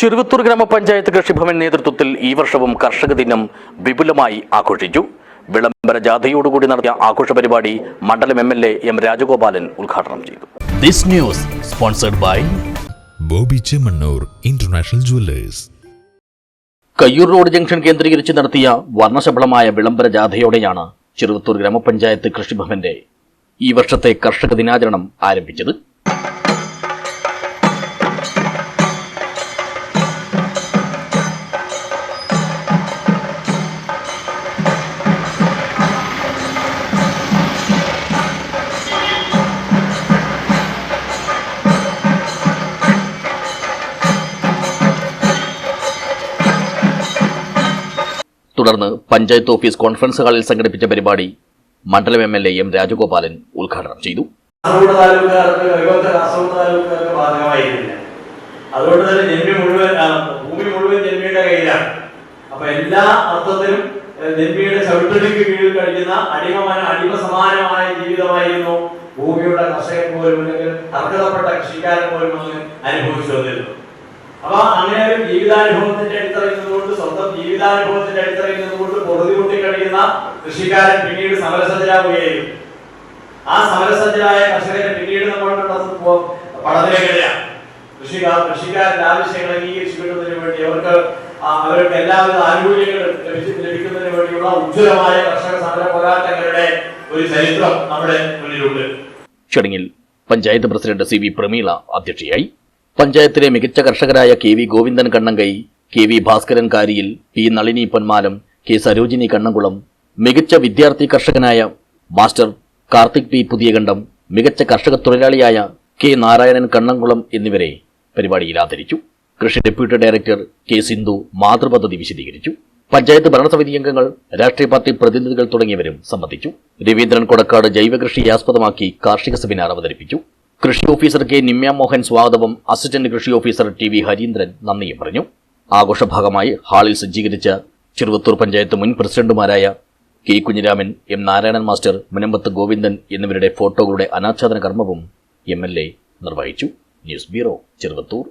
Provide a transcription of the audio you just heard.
ചെറുവത്തൂർ ഗ്രാമപഞ്ചായത്ത് കൃഷിഭവൻ നേതൃത്വത്തിൽ ഈ വർഷവും കർഷക ദിനം വിപുലമായി ആഘോഷിച്ചു. വിളംബര ജാഥയോടുകൂടി നടത്തിയ ആഘോഷ പരിപാടി മണ്ഡലം M L A M Rajagopalan ഉദ്ഘാടനം ചെയ്തു. This news sponsored by Bobby Chemmanur international jewellers. Kayyur road junction കേന്ദ്രീകരിച്ച് നടത്തിയ വർണശബളമായ വിളംബര ജാഥയോടെയാണ് ചെറുവത്തൂർ ഗ്രാമപഞ്ചായത്ത് കൃഷിഭവന്റെ ഈ വർഷത്തെ കർഷക ദിനാചരണം ആരംഭിച്ചത്. തുടർന്ന് പഞ്ചായത്ത് ഓഫീസ് കോൺഫറൻസ് ഹാളിൽ സംഘടിപ്പിച്ച പരിപാടി മണ്ഡലം M L A M Rajagopalan ഉദ്ഘാടനം ചെയ്തു. അതുകൊണ്ട് തന്നെ ഭൂമി മുഴുവൻ ജന്മിയുടെ എല്ലാ അർത്ഥത്തിലും ജന്മിയുടെ ചവിട്ടടിക്ക് കീഴിൽ കഴിയുന്ന അടിമമാന അടിമ സമാനമായ ജീവിതമായിരുന്നു ഭൂമിയുടെ കർഷകൻ പോലും അല്ലെങ്കിൽ അർഹതപ്പെട്ട കൃഷിക്കാരൻ പോലും അങ്ങ് അനുഭവിച്ചു വന്നിരുന്നു അപ്പൊ അങ്ങനെ ഒരു ജീവിതാനുഭവത്തിന്റെ അടിത്തറയിൽ നിന്നുകൊണ്ട് സ്വന്തം ജീവിതാനുഭവത്തിന്റെ അടിത്തറയിൽ നിന്നുകൊണ്ട് പൊറുതിമുട്ടി കഴിയുന്ന കൃഷിക്കാരൻ പിന്നീട് സമരസജ്ജരാകുകയായിരുന്നു ആ സമരസജ്ജരായ കർഷകരെ പിന്നീട് പോ- പഠനമേഖലയാണ് കൃഷിക്കാർ കൃഷിക്കാരന്റെ ആവശ്യങ്ങൾ അംഗീകരിച്ചു വേണ്ടി അവർക്ക് അവർക്ക് എല്ലാവിധ ആനുകൂല്യങ്ങളും ലഭിച്ച് ലഭിക്കുന്നതിന് വേണ്ടിയുള്ള ഉജ്ജ്വലമായ കർഷക സമര പോരാട്ടങ്ങളുടെ ഒരു ചരിത്രം നമ്മുടെ മുന്നിലുണ്ട്. ചടങ്ങിൽ panchayat president C V Prameela അധ്യക്ഷയായി പഞ്ചായത്തിലെ മികച്ച കർഷകരായ K V Govindan Kannankai K V Bhaskaran Kariyil P Nalini Ponmalam K Sarojini Kannamkulam മികച്ച വിദ്യാർത്ഥി കർഷകനായ മാസ്റ്റർ കാർത്തിക് പി പുതിയകണ്ഠം മികച്ച കർഷക തൊഴിലാളിയായ കെ നാരായണൻ കണ്ണംകുളം എന്നിവരെ പരിപാടിയിൽ ആദരിച്ചു. കൃഷി ഡെപ്യൂട്ടി ഡയറക്ടർ കെ സിന്ധു മാതൃപദ്ധതി വിശദീകരിച്ചു. പഞ്ചായത്ത് ഭരണസമിതി അംഗങ്ങൾ രാഷ്ട്രീയ പാർട്ടി പ്രതിനിധികൾ തുടങ്ങിയവരും സംബന്ധിച്ചു. രവീന്ദ്രൻ കൊടക്കാട് ജൈവകൃഷി ആസ്പദമാക്കി കാർഷിക സെമിനാർ അവതരിപ്പിച്ചു. കൃഷി ഓഫീസർ കെ നിമ്യ മോഹൻ സ്വാഗതവും അസിസ്റ്റന്റ് കൃഷി ഓഫീസർ ടി വി ഹരീന്ദ്രൻ നന്ദിയും പറഞ്ഞു. ആഘോഷഭാഗമായി ഹാളിൽ സജ്ജീകരിച്ച ചെറുവത്തൂർ പഞ്ചായത്ത് മുൻ പ്രസിഡന്റുമാരായ K Kunhiraman M Narayanan master Munambath Govindan എന്നിവരുടെ ഫോട്ടോകളുടെ അനാച്ഛാദന കർമ്മവും എം എൽ എ നിർവഹിച്ചു. News bureau Cheruvathur.